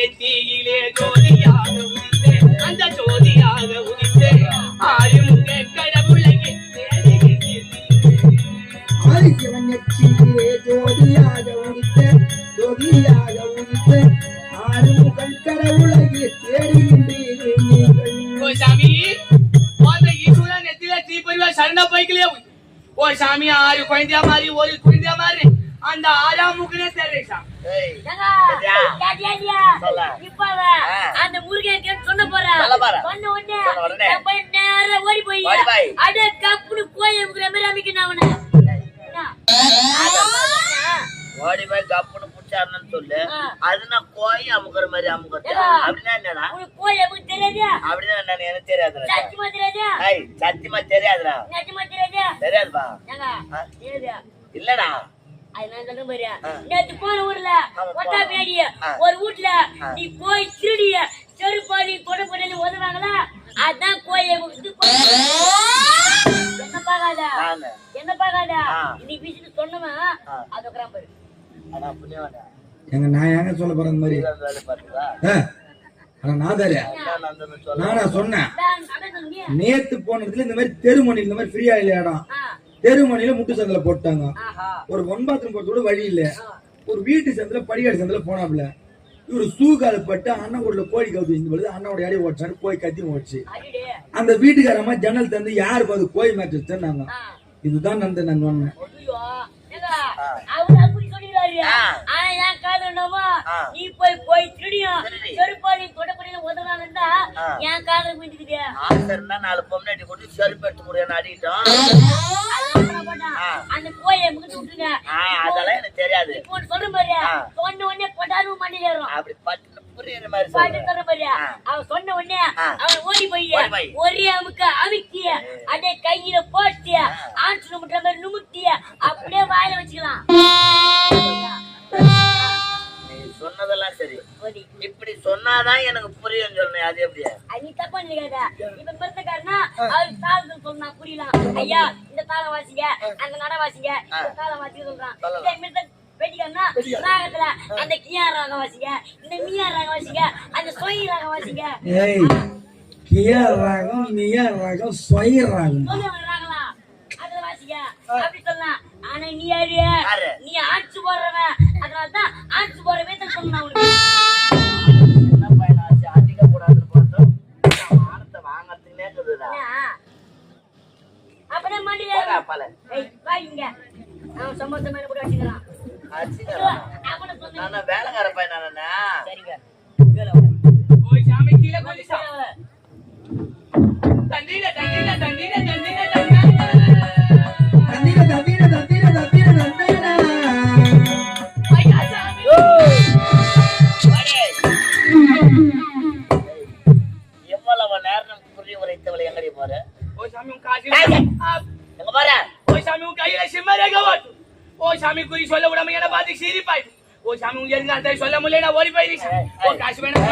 நெத்தியிலே ஜோதியாக உதித்தே அந்த ஜோதியாக உதித்தே ஆயுமுக கடவுளை ஆதிசிவன் நெற்றியிலே குழந்தையா மாதிரி ஒரு குழந்தையா மாதிரி அந்த ஆயா மூக்குனே சேரேஷா அந்த முருகன் சொன்ன போறேன் போய் அட கப்புனு கோயிலுக்குற மாதிரி அமைக்கணும் அவனை. ஓடி போய் கப்புனு புடிச்சாருன்னு சொல்லு. அது நான் கோயில் அமுக்குற மாதிரி அமுக்கிட்டேன் அப்படின்னா என்னடா? கோயில் தெரியாது? எனக்கு தெரியாது சத்தியமா தெரியாது? ஐய் தெரியாதுடா. சத்தியமா தெரியாது? தெரியாதுப்பா. ஏங்க இல்லடா. போன ஊர்ல ஒட்டாப்பேடிய ஒரு வீட்டுல நீ போய் திருடிய செருப்பா நீ கொடை பண்ணி உதவாங்களா? அதான் போய் என்ன பாக்காத என்ன பாக்காத இன்னைக்கு வீட்டுக்கு சொன்னவன் அது உட்காரம் எங்க நான் எங்க சொல்ல போறேன் மாதிரி? நாதாரு நானா சொன்னேன். நேத்து போன இடத்துல இந்த மாதிரி தெருமணி இந்த மாதிரி ஃப்ரீயா இல்ல இடம் தெருமணியில முட்டு சந்தில போட்டாங்க. ஒரு ஒன் பாத்ரூம் போறதோட வழி இல்ல. ஒரு வீட்டு சந்தில படிகாடு சந்தில போனாப்ல இவரு சூக்கால பட்டு அண்ணன் கூட கோழி கவுத்து இருந்து பொழுது அண்ணனோட அடி ஓடிச்சாரு கோய் கத்தி ஓடிச்சு. அந்த வீட்டுக்காரமா ஜன்னல் தந்து யாரு பார்த்து கோய் மேட்ச் வச்சிருந்தாங்க. இதுதான் நந்தன் நான் சொன்னேன் நீ போய் போய் திருடியும் செருப்பாளி கொடப்படியில உதவலாம் இருந்தா என் காதல மீட்டுக்குதே ஆசர்னா நாலு பொம்னாட்டி கொண்டு செருப்பு எடுத்து முடியும் அடிக்கிட்டோம் அந்த கோயை முகிட்டு விட்டுருங்க. அதெல்லாம் எனக்கு தெரியாது. இப்போ சொல்ற மாதிரியா? சொன்ன உடனே பட்டாரும் மண்ணில் ஏறும். அப்படி பட்டு சொன்ன உடனே அவன் ஓடி போய் ஒரே அமுக்க அமுக்கிய அதே கையில போட்டிய ஆற்று நுமுட்டுற மாதிரி நுமுட்டிய அப்படியே வாயில வச்சுக்கலாம். சொன்னதெல்லாம் சரி. ஓடி. இப்படி சொன்னாதான் எனக்கு புரியும் சொன்னேன் அது எப்படி அது நீ தப்பா நினைக்காத இப்ப மிருத்தக்காரனா அவர் தாளம் சொன்னா புரியலாம். ஐயா இந்த தாளம் வாசிங்க. அந்த நட வாசிங்க. இந்த தாளம் வாசிக்க சொல்றான். வெட்டிக்காரனா ராகத்துல அந்த கியா ராகம் வாசிங்க. இந்த மியா ராகம் வாசிங்க. அந்த சொய் ராகம் வாசிங்க. ஏய் கியா ராகம் மியா ராகம் சொய் ராகம். சொல்லுவாங்க ராகலா அதுல வாசிங்க. அப்படி சொல்லலாம் ஆனா நீ யாரு? நீ ஆட்சி போடுறவன். அதனால தான் ஆட்சி போறவே தக்கம் நான் உனக்கு என்ன பையன் ஆச்சு அடிக்க கூடாதுன்னு பார்த்தோம் மானத்தை வாங்கறதுனே சொல்லுடா அப்படியே மண்டியில வேலைக்கார பையன் புரிய உரைத்தவளை எங்கடி போற? ஓ சாமி உன் காசு எங்க போற? ஓ சாமி உன் கையில சிம்மரேக ஓட்டு. ஓ சாமி குறி சொல்ல விடாம என்ன பார்த்து சிரிப்பாய் ஓ சாமி உங்க எதுக்கு அந்த சொல்ல முடியல ஓடி போயிருச்சு ஓ காசு வேணும்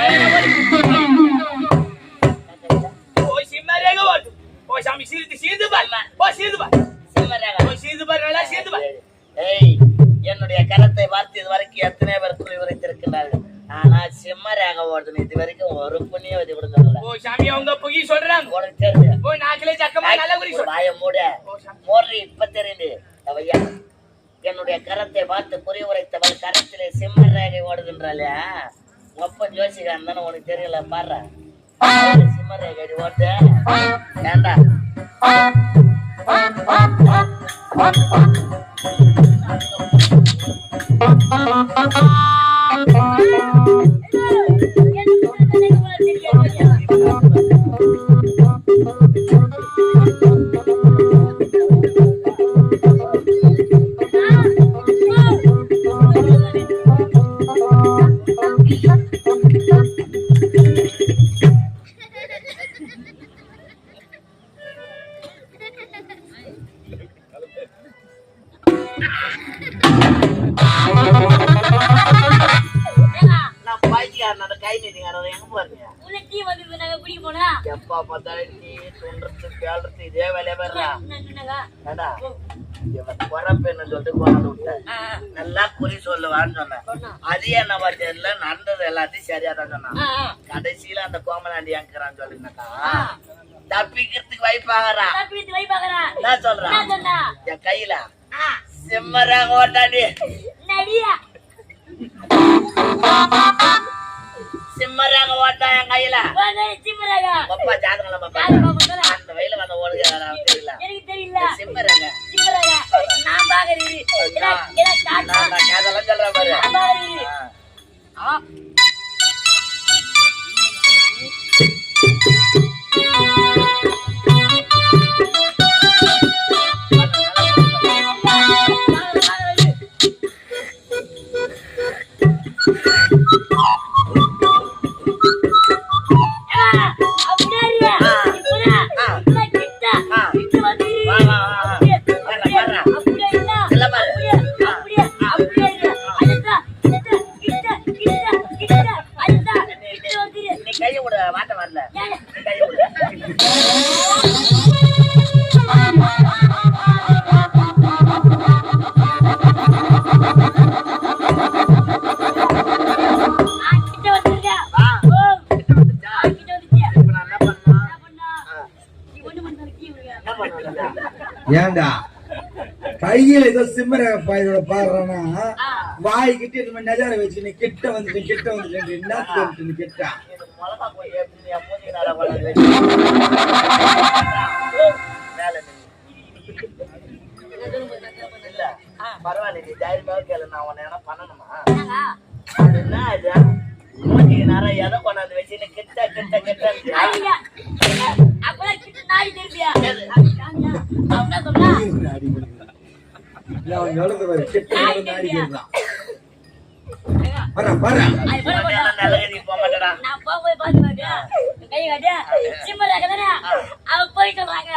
ஓ சிம்மரேக ஓட்டு. ஓ சாமி சிரித்து சிரித்து பாரு. கரத்தை பார்த்து புரிய உரைத்தவள் கரத்திலே சிம்ம ரேகை ஓடுகின்றாளே. ஒப்ப ஜோசிகான் தானே உனக்கு தெரியல பாரு. சிம்ம ரேகை ஓட்டு. ஏண்டா? எனக்கு நான் பாய்ச்சிக்காரன் அந்த கை நீட்டிங்க எங்க போறீங்க குடிக்க போனா? எப்ப பார்த்தாலும் நீ துண்டுறது பேளுறது இதே வேலையா சொன்னாங்க ஏடா இவன் குறப்பேன்னு சொல்லிட்டு கொண்டாந்து விட்டேன் ஆ, நல்லா குறி சொல்லுவான்னு சொன்னேன். சொன்னா. அது என்ன தெரியல? நடந்தது எல்லாத்தையும் சரியா தான் சொன்னான். கடைசியில அந்த கோமலாண்டி அங்கிறான்னு சொல்லினாக்கா ஆ. தப்பிக்கிறதுக்கு வாய்ப்பாகறா நான் சொல்றான் என் கையில ஆ, சிம்மராக ஓட்டாண்டி நடியா சிம்மராக ஓட்டா என் கையில அப்பா ஜாதகம்? அந்த வயல வந்த தெரியல. எனக்கு தெரியல. சிம்மராங்க. சிம்மராக நான் அதெல்லாம் சொல்றேன் பாரு. ஆ. ஆ. வா, ஏன்டா கையில ஏதோ சிம்மர பாயோட பாடுறானா? வாய்கிட்ட இந்த மாதிரி நஜார வச்சு நீ கிட்ட வந்துட்டு கிட்ட வந்துட்டு என்ன சொல்லிட்டு கிட்ட? பரவாயில்ல நீ தைரியமாக கேளு நான் உன்னை என்ன பண்ணணுமா? அது என்ன மூஞ்சி நேரம் எதை கொண்டாந்து வச்சு நீ கிட்ட கிட்ட கிட்ட. பாரு கிட்ட வந்து அடிக்கிறான் வரேன் வரேன். உனக்கு என்ன நல்லகதி போக மாட்டேடா நான் போகும்போது பாத்து பாத்து கை காட்டு சிம்மராக தானே? அவ போய் சொல்றாங்க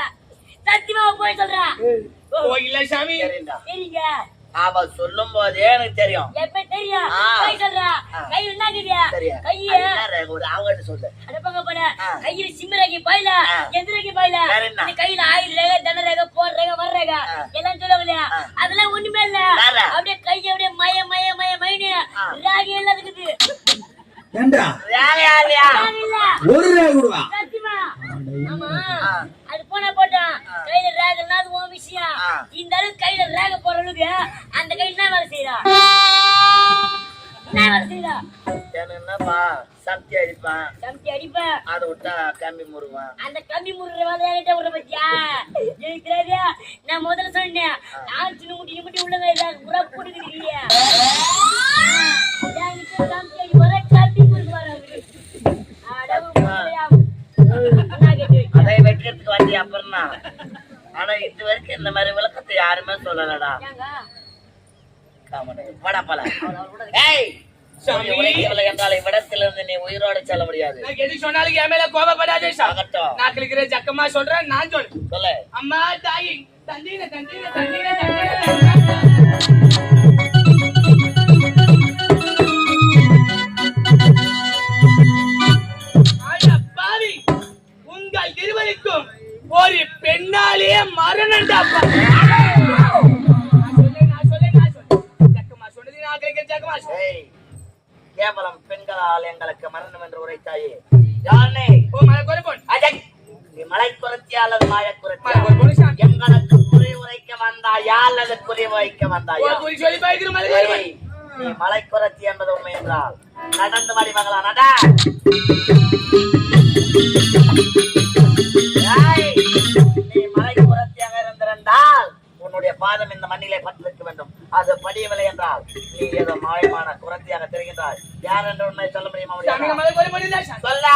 சத்தியமா அவ போய் சொல்றா. கோயில்ல சாமி. சரிங்க. அவ சொல்லும் போதே எனக்கு தெரியும். எப்ப தெரியும்? சொல்றா. கையில என்ன கேட்டியா கைய? ஒரு அவங்கள்ட்ட சொல்லு. அடப்பங்க போல. கையில சிம்மராகி பாயில. எந்திரகி பாயில. இந்த கையில ஆயில் ரேகை தன ரேகை போர் ரேகை வர ரேகை. எல்லாம் சொல்லுவாங்க இல்லையா. அதெல்லாம் ஒண்ணுமே இல்ல? அப்படியே கை அப்படியே மய மய மய மயனு. ராகி எல்லாம் இருக்குது. ஏண்டா? இல்லையா ராகி இல்ல. ஒரு ரேக விடுவா? சத்தியமா? ஆமா. அது போனா போட்டான் கையில ரேகன்னா இந்த அளவுக்கு கையில ரேக போற அளவுக்கு அந்த கையில என்ன வேலை செய்யறா என்ன வேலை செய்யறா என்னப்பா சக்தி அடிப்பான். கம்பி அடிப்பேன். அதை விட்டா கம்பி முருவான் அந்த கம்பி முடுற வேலை என்கிட்ட விடுற பத்தியா? எனக்கு நான் முதல்ல சொன்னேன். நான் சின்ன முட்டி முட்டி உள்ளங்க இல்ல புறா போட்டுக்கிறீங்க என்கிட்ட கம்பி அடி வர கம்பி முறுக்கு வர அடவு வைக்கிறதுக்கு வந்து அப்புறம் ஆனா இது வரைக்கும் இந்த மாதிரி விளக்கத்தை யாருமே சொல்லலடா. ஏங்க? காமனே வாடா போல ஏய் இவ்விடத்திலிருந்து நீ உயிரோடு செல்ல முடியாது. எது சொன்னாலும் என் மேல கோபப்படாதே நான் கிளிக்கிற ஜக்கமா சொல்றேன் நான் சொல்றேன். சொல்லு. அம்மா தாயி தந்தீன தந்தீன தந்தீன தந்தீன பாவி உங்கள் இருவருக்கும் ஒரு சொன்னேன் ஏய் கேவலம் பெண்களால் எங்களுக்கு மரணம் என்று உரைத்தாயே. யானை ஓ மலை கொலை போன் அஜய் நீ மலை குரத்தியா அல்லது மாய சாமி. எங்களுக்கு குறி உரைக்க வந்தாயா அல்லது குறி வைக்க வந்தாயா? குறி சொல்லி பாய்க்கிற மலை நீ மலை என்பது உண்மை என்றால் நடந்து வழி மகளா நட. பாதம் இந்த மண்ணிலே பட்டிருக்க வேண்டும் அது படியவில்லை என்றால் நீ ஏதோ மாயமான குரத்தியாக தெரிகின்றாய் யார் என்று உண்மை சொல்ல முடியுமா சொல்ல